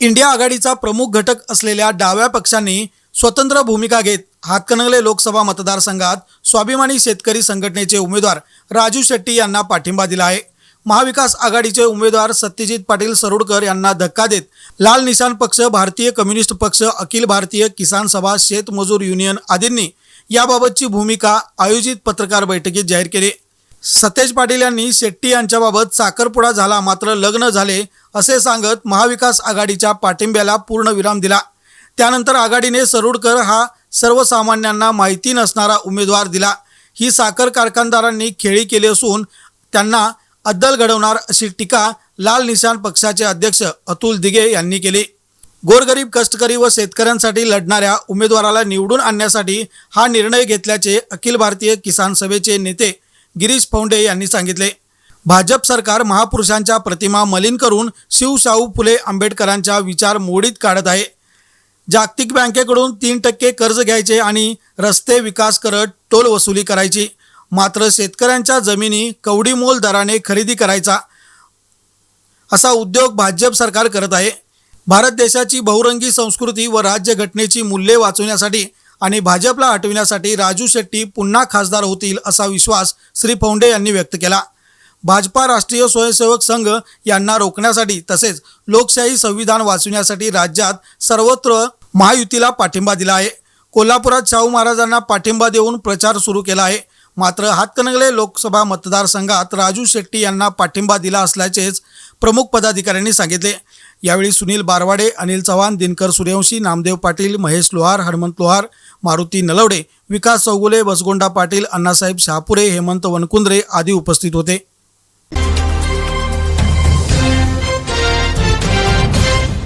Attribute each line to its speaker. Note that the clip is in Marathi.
Speaker 1: इंडिया आघाडीचा प्रमुख घटक असलेल्या डाव्या पक्षांनी स्वतंत्र भूमिका घेत हातकणंगले लोकसभा मतदारसंघात स्वाभिमानी शेतकरी संघटनेचे उमेदवार राजू शेट्टी यांना पाठिंबा दिला आहे. महाविकास आघाडीचे उमेदवार सत्यजित पाटील सरोडकर यांना धक्का देत लाल निशान पक्ष भारतीय कम्युनिस्ट पक्ष अखिल भारतीय किसान सभा शेतमजूर युनियन आदींनी याबाबतची भूमिका आयोजित पत्रकार बैठकीत जाहीर केली. सतेज पाटील यांनी शेट्टी यांच्याबाबत साखरपुडा झाला मात्र लग्न झाले असे सांगत महाविकास आघाडीच्या पाठिंब्याला पूर्ण विराम दिला. त्यानंतर आघाडीने सरुडकर हा सर्वसामान्यांना माहिती नसणारा उमेदवार दिला. ही साखर कारखानदारांनी खेळी केली असून त्यांना अद्दल घडवणार अशी टीका लाल निशाण पक्षाचे अध्यक्ष अतुल दिघे यांनी केली. गोरगरीब कष्टकरी व शेतकऱ्यांसाठी लढणाऱ्या उमेदवाराला निवडून आणण्यासाठी हा निर्णय घेतल्याचे अखिल भारतीय किसान सभेचे नेते गिरीश फौंडे यांनी सांगितले. भाजप सरकार महापुरुषांच्या प्रतिमा मलिन करून शिवशाहू फुले आंबेडकरांच्या विचार मोडीत काढत आहे. जागतिक बँकेकडून तीन टक्के कर्ज घ्यायचे आणि रस्ते विकास करत टोल वसुली करायची. मात्र शेतकऱ्यांच्या जमिनी कवडीमोल दराने खरेदी करायचा. असा उद्योग भाजप सरकार करत आहे. भारत देशाची बहुरंगी संस्कृती व राज्यघटनेची मूल्ये वाचवण्यासाठी आणि भाजपला हटविण्यासाठी राजू शेट्टी पुन्हा खासदार होतील असा विश्वास श्री फौंडे यांनी व्यक्त केला. भाजपा राष्ट्रीय स्वयंसेवक संघ यांना रोखण्यासाठी तसेच लोकशाही संविधान वाचविण्यासाठी राज्यात सर्वत्र महायुतीला पाठिंबा दिला आहे. कोल्हापुरात शाहू महाराजांना पाठिंबा देऊन प्रचार सुरू केला आहे. मात्र हातकणंगले लोकसभा मतदारसंघात राजू शेट्टी यांना पाठिंबा दिला असल्याचेच प्रमुख पदाधिकाऱ्यांनी सांगितले. यावेळी सुनील बारवाडे अनिल चव्हाण दिनकर सूर्यवंशी नामदेव पाटील महेश लोहार हनुमंत लोहार मारुती नलवडे विकास चौगुले बसगोंडा पाटील अण्णासाहेब शहापुरे हेमंत वनकुंद्रे आदी उपस्थित होते.